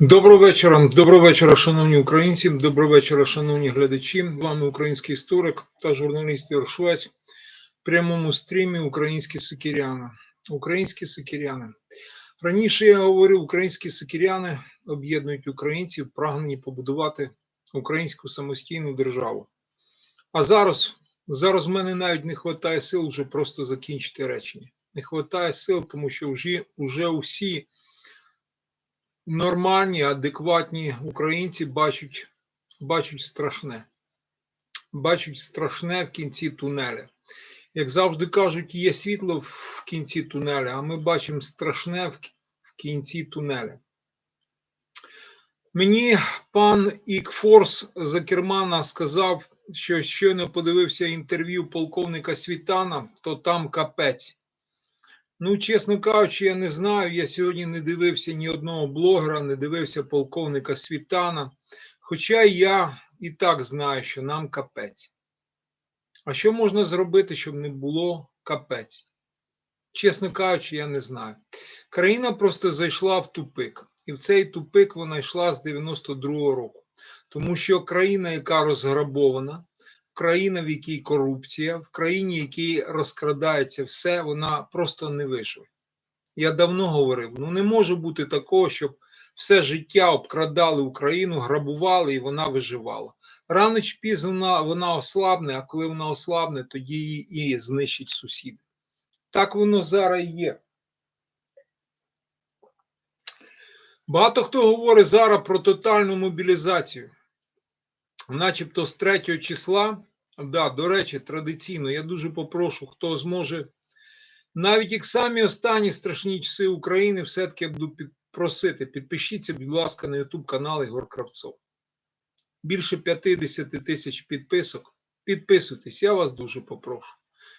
Доброго вечора, доброго вечора, шановні українці. Доброго вечора, шановні глядачі. З вами український історик та журналіст Швець. В прямому стрімі Українські сокіряни. Українські сокіряни. Раніше я говорив, українські сокіряни об'єднують українців, прагнені побудувати українську самостійну державу. А зараз, зараз в мене навіть не вистачає сил вже просто закінчити речення. Не вистачає сил, тому що вже, вже усі нормальні, адекватні українці бачать, бачать страшне. Бачать страшне в кінці тунеля. Як завжди кажуть, є світло в кінці тунеля, а ми бачимо страшне в кінці тунеля. Мені пан Ікфорс Закермана сказав, що щойно подивився інтерв'ю полковника Світана, то там капець. Ну, чесно кажучи, я не знаю. Я сьогодні не дивився ні одного блогера, не дивився полковника Світана. Хоча я і так знаю, що нам капець. А що можна зробити, щоб не було капець? Чесно кажучи, я не знаю. Країна просто зайшла в тупик. І в цей тупик вона йшла з 92-го року. Тому що країна, яка розграбована, країна, в якій корупція, в країні, в якій розкрадається все, вона просто не виживе. Я давно говорив: ну не може бути такого, щоб все життя обкрадали Україну, грабували і вона виживала. Рано чи пізно вона, вона ослабне, а коли вона ослабне, тоді її і знищать сусіди. Так воно зараз є. Багато хто говорить зараз про тотальну мобілізацію начебто з 3 числа, да, до речі, традиційно, я дуже попрошу, хто зможе, навіть як самі останні страшні часи України, все-таки буду підпросити, підпишіться, будь ласка, на YouTube канал Ігор Кравцов. Більше 50 тисяч підписок. Підписуйтесь, я вас дуже попрошу.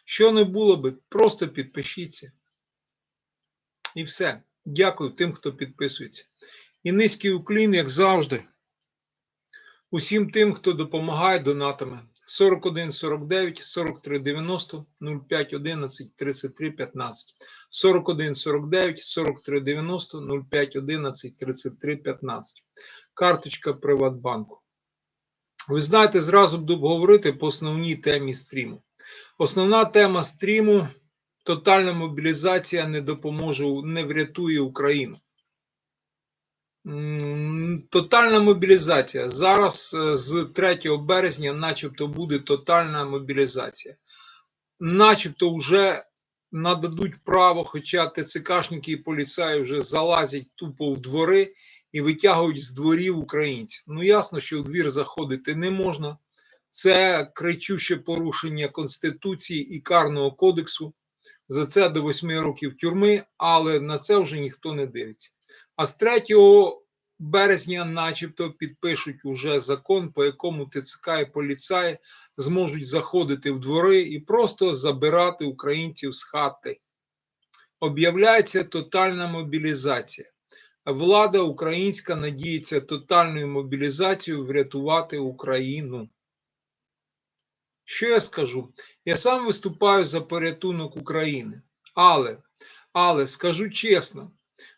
Що не було би, просто підпишіться. І все. Дякую тим, хто підписується. І низький уклін, як завжди усім тим, хто допомагає донатами 41 49 43 90 05 11 33 15 41 49 43 90 05 11 33 15 карточка Приватбанку. Ви знаєте, зразу буду говорити по основній темі стріму. Основна тема стріму тотальна мобілізація не допоможе, не врятує Україну. Тотальна мобілізація. Зараз е, з 3 березня, начебто, буде тотальна мобілізація. Начебто, вже нададуть право, хоча ТЦКшники і поліцаї вже залазять тупо в двори і витягують з дворів українців. Ну, ясно, що у двір заходити не можна. Це кричуще порушення Конституції і Карного кодексу. За це до 8 років тюрми, але на це вже ніхто не дивиться. А з 3 березня, начебто, підпишуть уже закон, по якому ТЦК і поліцаї зможуть заходити в двори і просто забирати українців з хати. Об'являється тотальна мобілізація. Влада українська надіється тотальною мобілізацією врятувати Україну. Що я скажу? Я сам виступаю за порятунок України. Але, але скажу чесно.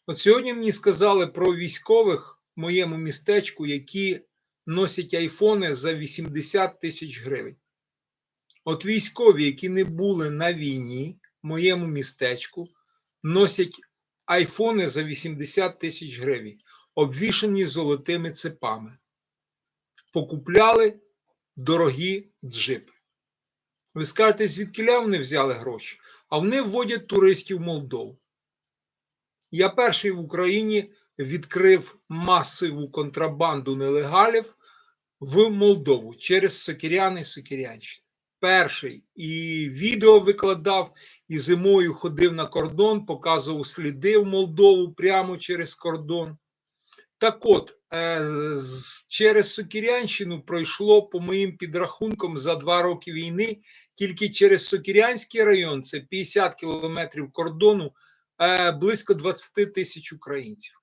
От сьогодні мені сказали про військових в моєму містечку, які носять айфони за 80 тисяч гривень. От військові, які не були на війні в моєму містечку, носять айфони за 80 тисяч гривень, обвішані золотими цепами. Покупляли дорогі джипи. Ви скажете, звідки вони взяли гроші? А вони вводять туристів в Молдову. Я перший в Україні відкрив масову контрабанду нелегалів в Молдову через Сокіряни і Сокірянщини. Перший і відео викладав, і зимою ходив на кордон, показував сліди в Молдову прямо через кордон. Так от, е, через Сокірянщину пройшло, по моїм підрахункам, за два роки війни тільки через Сокірянський район, це 50 кілометрів кордону. Е, близько 20 тисяч українців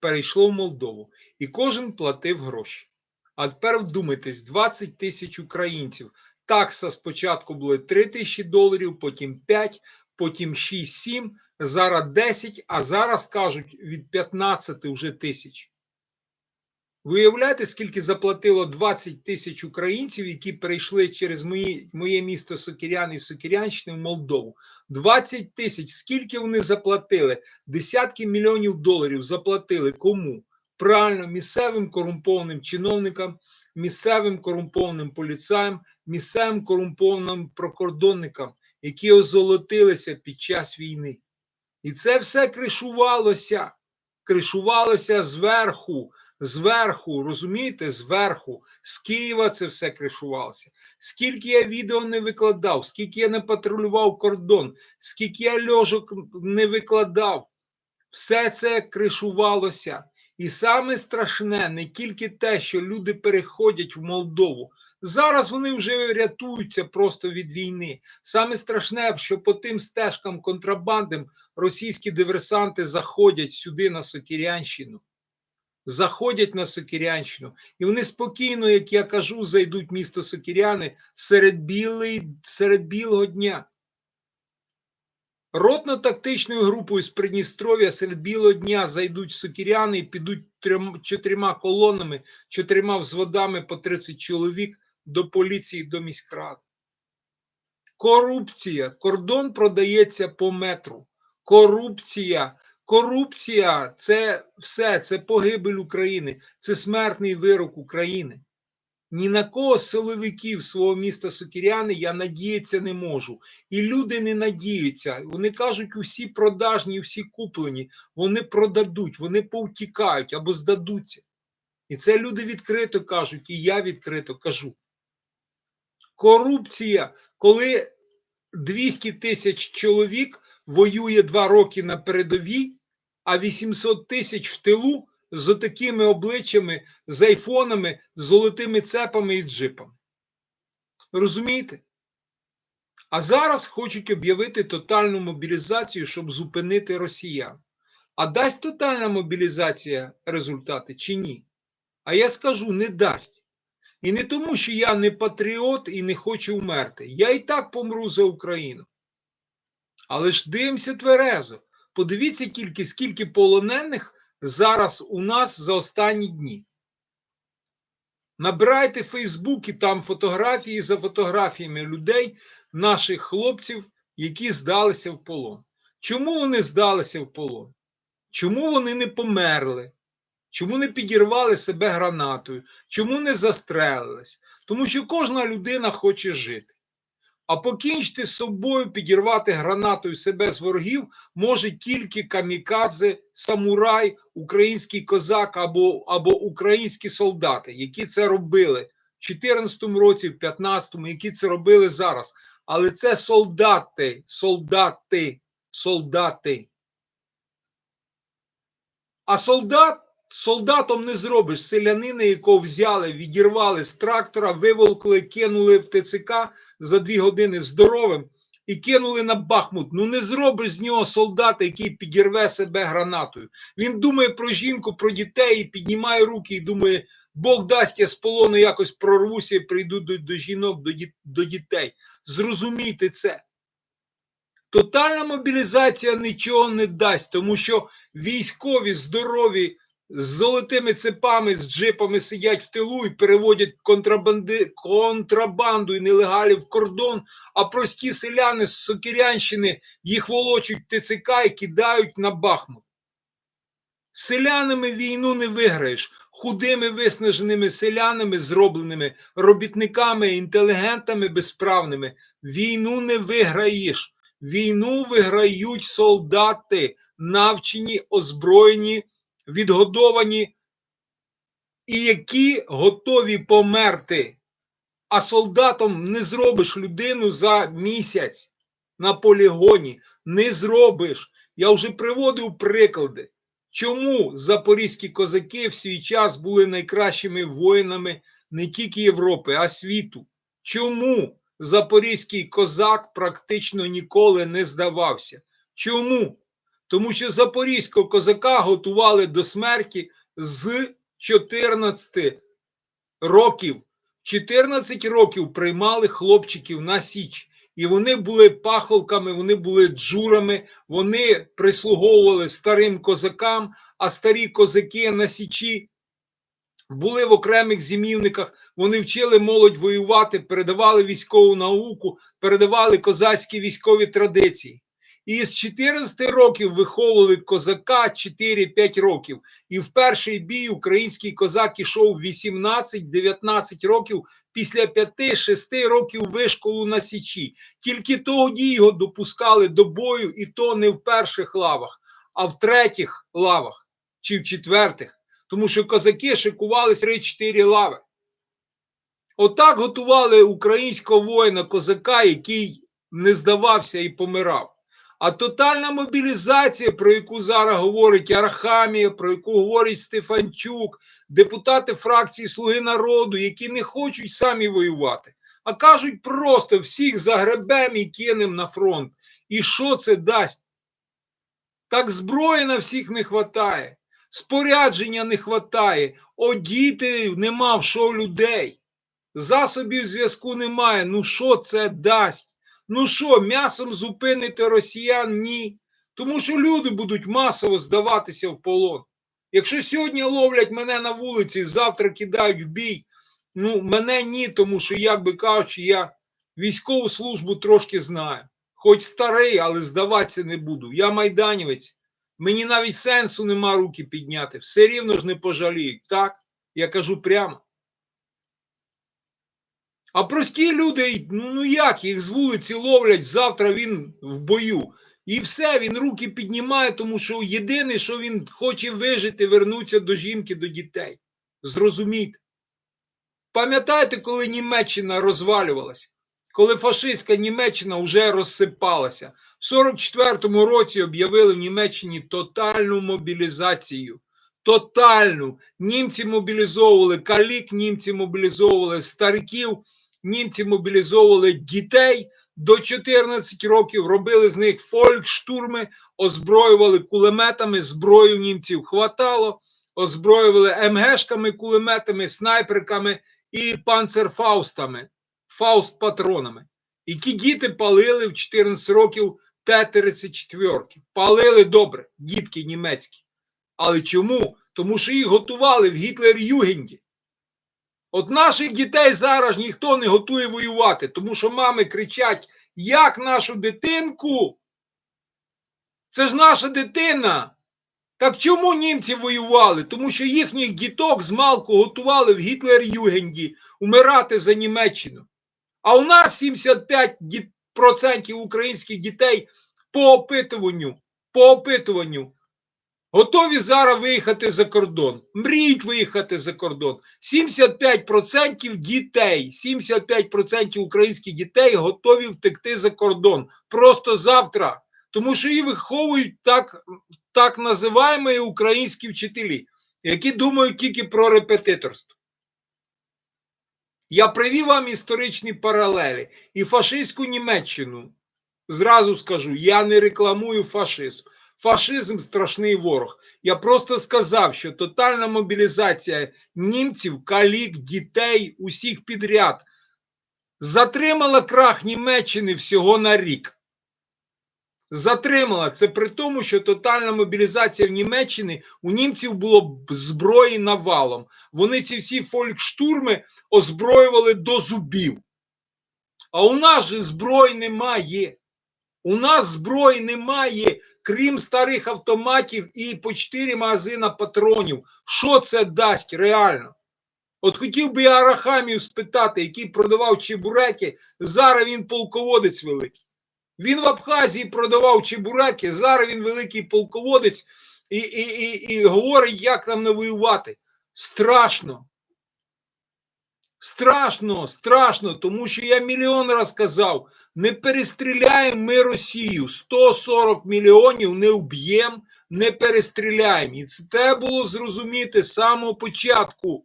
перейшло в Молдову, і кожен платив гроші. А тепер вдумайтесь, 20 тисяч українців. Такса спочатку були 3 тисячі доларів, потім 5, потім 6-7, зараз 10, а зараз кажуть від 15 вже тисяч. Ви уявляєте, скільки заплатило 20 тисяч українців, які перейшли через мої, моє місто Сокірян і Сокірянщини в Молдову? 20 тисяч. Скільки вони заплатили? Десятки мільйонів доларів заплатили кому? Правильно, місцевим корумпованим чиновникам, місцевим корумпованим поліцаям, місцевим корумпованим прикордонникам, які озолотилися під час війни. І це все кришувалося. Кришувалося зверху, зверху, розумієте, зверху, з Києва це все кришувалося. Скільки я відео не викладав, скільки я не патрулював кордон, скільки я льожок не викладав, все це кришувалося. І саме страшне не тільки те, що люди переходять в Молдову. Зараз вони вже рятуються просто від війни. Саме страшне, що по тим стежкам контрабандам російські диверсанти заходять сюди на Сокірянщину. Заходять на Сокірянщину, і вони спокійно, як я кажу, зайдуть місто Сокіряни серед, білий, серед білого дня. Ротно-тактичною групою з Придністров'я серед білого дня зайдуть сокіряни і підуть трьом, чотирма колонами, чотирма взводами по 30 чоловік до поліції, до міськрад. Корупція. Кордон продається по метру. Корупція. Корупція це все, це погибель України, це смертний вирок України. Ні на кого з силовиків свого міста Сокіряни я надіятися не можу. І люди не надіються. Вони кажуть, усі продажні, всі куплені, вони продадуть, вони повтікають або здадуться. І це люди відкрито кажуть, і я відкрито кажу. Корупція, коли 200 тисяч чоловік воює два роки на передовій, а 800 тисяч в тилу з такими обличчями, з айфонами, з золотими цепами і джипами. Розумієте? А зараз хочуть об'явити тотальну мобілізацію, щоб зупинити росіян. А дасть тотальна мобілізація результати чи ні? А я скажу, не дасть. І не тому, що я не патріот і не хочу вмерти. Я і так помру за Україну. Але ж дивимося тверезо. Подивіться тільки, скільки полонених зараз у нас за останні дні. Набирайте Фейсбук і там фотографії за фотографіями людей, наших хлопців, які здалися в полон. Чому вони здалися в полон? Чому вони не померли? Чому не підірвали себе гранатою? Чому не застрелились? Тому що кожна людина хоче жити. А покінчити з собою, підірвати гранатою себе з ворогів може тільки камікадзе, самурай, український козак або, або українські солдати, які це робили в 2014 році, в 2015, які це робили зараз. Але це солдати, солдати, солдати. А солдат солдатом не зробиш селянина, якого взяли, відірвали з трактора, виволкли, кинули в ТЦК за дві години здоровим і кинули на Бахмут. Ну не зробиш з нього солдата, який підірве себе гранатою. Він думає про жінку, про дітей і піднімає руки і думає, Бог дасть я з полону якось прорвуся і прийду до, до жінок, до, до дітей. Зрозумійте це. Тотальна мобілізація нічого не дасть, тому що військові здорові з золотими цепами, з джипами сидять в тилу і переводять контрабанди, контрабанду і нелегалів в кордон, а прості селяни з Сокірянщини їх волочуть ТЦК і кидають на Бахмут. Селянами війну не виграєш. Худими виснаженими селянами, зробленими робітниками, інтелігентами безправними. Війну не виграєш. Війну виграють солдати, навчені, озброєні, відгодовані і які готові померти. А солдатом не зробиш людину за місяць на полігоні. Не зробиш. Я вже приводив приклади. Чому запорізькі козаки в свій час були найкращими воїнами не тільки Європи, а світу? Чому запорізький козак практично ніколи не здавався? Чому? Тому що запорізького козака готували до смерті з 14 років. 14 років приймали хлопчиків на Січ. І вони були пахолками, вони були джурами, вони прислуговували старим козакам, а старі козаки на Січі були в окремих зимівниках, вони вчили молодь воювати, передавали військову науку, передавали козацькі військові традиції. І з 14 років виховували козака 4-5 років. І в перший бій український козак ішов 18-19 років після 5-6 років вишколу на Січі. Тільки тоді його допускали до бою, і то не в перших лавах, а в третіх лавах чи в четвертих. Тому що козаки шикували 3-4 лави. Отак готували українського воїна козака, який не здавався і помирав. А тотальна мобілізація, про яку зараз говорить Арахамія, про яку говорить Стефанчук, депутати фракції Слуги народу, які не хочуть самі воювати, а кажуть просто всіх загребем і кинем на фронт. І що це дасть? Так зброї на всіх не вистачає, спорядження не вистачає, одіти нема в що людей, засобів зв'язку немає. Ну що це дасть? Ну що, м'ясом зупинити росіян? Ні. Тому що люди будуть масово здаватися в полон. Якщо сьогодні ловлять мене на вулиці, завтра кидають в бій, ну мене ні, тому що, як би кажучи, я військову службу трошки знаю. Хоч старий, але здаватися не буду. Я майданівець. Мені навіть сенсу нема руки підняти. Все рівно ж не пожаліють. Так? Я кажу прямо. А прості люди, ну, ну як, їх з вулиці ловлять, завтра він в бою. І все, він руки піднімає, тому що єдине, що він хоче вижити, вернутися до жінки, до дітей. Зрозумійте. Пам'ятаєте, коли Німеччина розвалювалася? Коли фашистська Німеччина вже розсипалася. В 44-му році об'явили в Німеччині тотальну мобілізацію. Тотальну. Німці мобілізовували калік, німці мобілізовували стариків, німці мобілізовували дітей до 14 років, робили з них фолькштурми, озброювали кулеметами, зброю німців хватало, озброювали МГшками, кулеметами, снайперками і панцерфаустами, фауст-патронами. І ті діти палили в 14 років Т-34. Палили добре, дітки німецькі. Але чому? Тому що їх готували в Гітлер-Югенді. От наших дітей зараз ніхто не готує воювати, тому що мами кричать: як нашу дитинку? Це ж наша дитина. Так чому німці воювали? Тому що їхніх діток з малку готували в Гітлер-Югенді умирати за Німеччину. А у нас 75% українських дітей по опитуванню, по опитуванню готові зараз виїхати за кордон. Мріють виїхати за кордон. 75% дітей, 75% українських дітей готові втекти за кордон. Просто завтра. Тому що їх виховують так, так називаємо українські вчителі, які думають тільки про репетиторство. Я привів вам історичні паралелі і фашистську Німеччину. Зразу скажу, я не рекламую фашизм. Фашизм страшний ворог. Я просто сказав, що тотальна мобілізація німців, калік, дітей, усіх підряд затримала крах Німеччини всього на рік. Затримала це при тому, що тотальна мобілізація в Німеччині у німців було зброї навалом. Вони ці всі фолькштурми озброювали до зубів. А у нас же зброї немає. У нас зброї немає, крім старих автоматів і по 4 магазина патронів. Що це дасть реально? От хотів би я Арахамію спитати, який продавав чебуреки, зараз він полководець великий. Він в Абхазії продавав чебуреки, зараз він великий полководець і, і, і, і говорить, як нам не воювати. Страшно. Страшно, страшно, тому що я мільйон раз казав, не перестріляємо ми Росію. 140 мільйонів не вб'ємо, не перестріляємо. І це треба було зрозуміти з самого початку.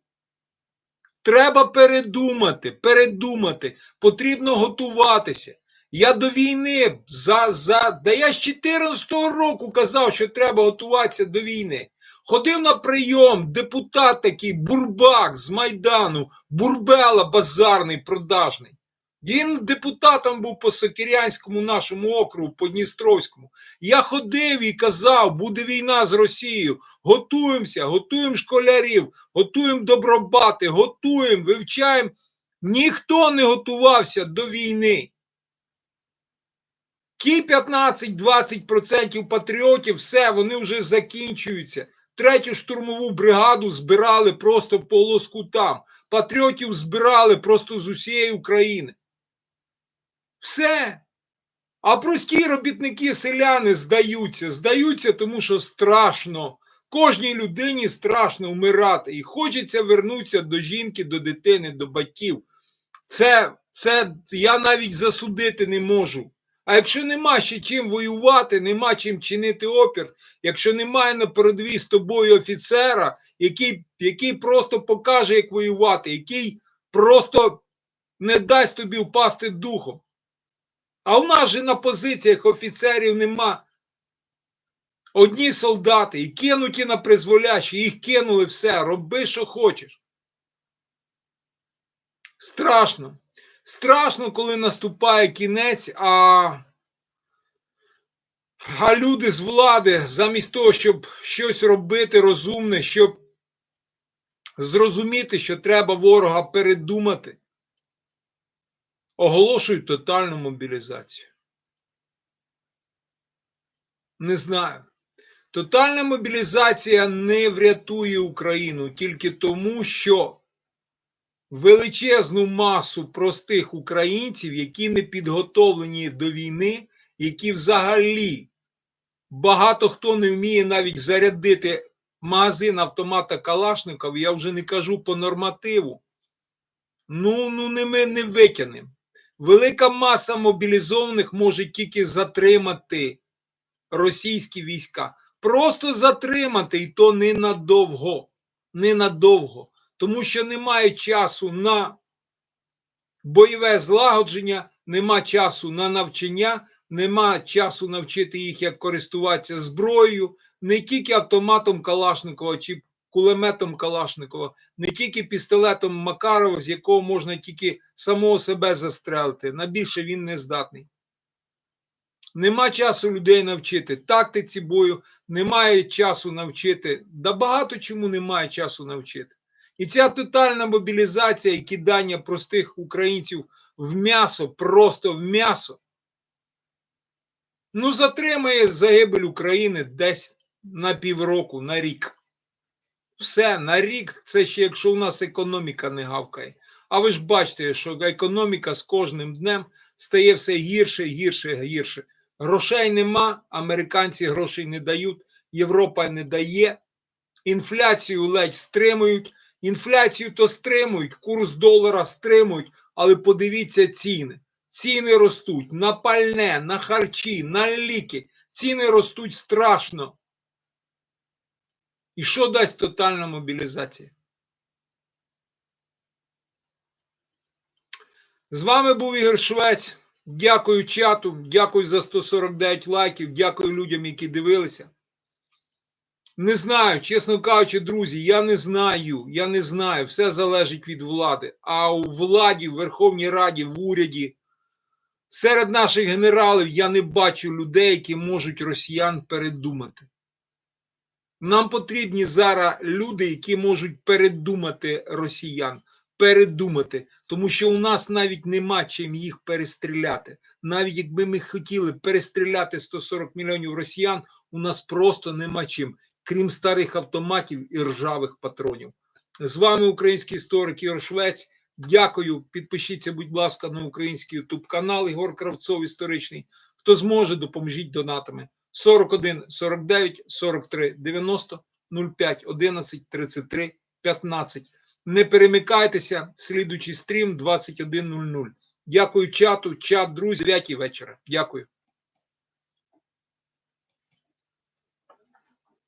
Треба передумати, передумати, потрібно готуватися. Я до війни за, за, да я з 14-го року казав, що треба готуватися до війни. Ходив на прийом депутат такий Бурбак з Майдану, Бурбела базарний, продажний. Він депутатом був по Сокирянському нашому округу, по Дністровському. Я ходив і казав, буде війна з Росією. Готуємося, готуємо школярів, готуємо добробати, готуємо, вивчаємо. Ніхто не готувався до війни. Ті 15-20% патріотів, все, вони вже закінчуються. Третю штурмову бригаду збирали просто по лоскутам. Патріотів збирали просто з усієї України. Все. А прості робітники селяни здаються. Здаються, тому що страшно. Кожній людині страшно вмирати. І хочеться вернутися до жінки, до дитини, до батьків. Це, це я навіть засудити не можу. А якщо нема ще чим воювати, нема чим чинити опір, якщо немає на передовій з тобою офіцера, який, який просто покаже, як воювати, який просто не дасть тобі впасти духом. А у нас же на позиціях офіцерів нема. Одні солдати і кинуті на призволяще, їх кинули все, роби, що хочеш. Страшно. Страшно, коли наступає кінець, а, а люди з влади, замість того, щоб щось робити розумне, щоб зрозуміти, що треба ворога передумати, оголошують тотальну мобілізацію. Не знаю. Тотальна мобілізація не врятує Україну тільки тому, що величезну масу простих українців, які не підготовлені до війни, які взагалі багато хто не вміє навіть зарядити магазин автомата Калашников, я вже не кажу по нормативу. Ну, ну не ми не витягнемо. Велика маса мобілізованих може тільки затримати російські війська. Просто затримати, і то ненадовго. Ненадовго тому що немає часу на бойове злагодження, нема часу на навчання, нема часу навчити їх, як користуватися зброєю, не тільки автоматом Калашникова чи кулеметом Калашникова, не тільки пістолетом Макарова, з якого можна тільки самого себе застрелити. На більше він не здатний. Нема часу людей навчити тактиці бою, немає часу навчити. Да багато чому немає часу навчити. І ця тотальна мобілізація і кидання простих українців в м'ясо, просто в м'ясо, ну, затримає загибель України десь на півроку, на рік. Все, на рік це ще якщо у нас економіка не гавкає. А ви ж бачите, що економіка з кожним днем стає все гірше, гірше, гірше. Грошей нема, американці грошей не дають, Європа не дає, інфляцію ледь стримують. Інфляцію то стримують, курс долара стримують, але подивіться ціни. Ціни ростуть на пальне, на харчі, на ліки. Ціни ростуть страшно. І що дасть тотальна мобілізація? З вами був Ігор Швець. Дякую чату, дякую за 149 лайків, дякую людям, які дивилися. Не знаю, чесно кажучи, друзі, я не знаю. Я не знаю. Все залежить від влади. А у владі, в Верховній Раді, в уряді, серед наших генералів я не бачу людей, які можуть росіян передумати. Нам потрібні зараз люди, які можуть передумати росіян. Передумати, тому що у нас навіть нема чим їх перестріляти. Навіть якби ми хотіли перестріляти 140 мільйонів росіян, у нас просто нема чим крім старих автоматів і ржавих патронів. З вами український історик Ігор Швець. Дякую. Підпишіться, будь ласка, на український ютуб канал Ігор Кравцов історичний. Хто зможе, допоможіть донатами 41 49 43 90 05 11 33 15. Не перемикайтеся, слідуючий стрім 21.00. Дякую чату, чат, друзі, 9 вечора. Дякую.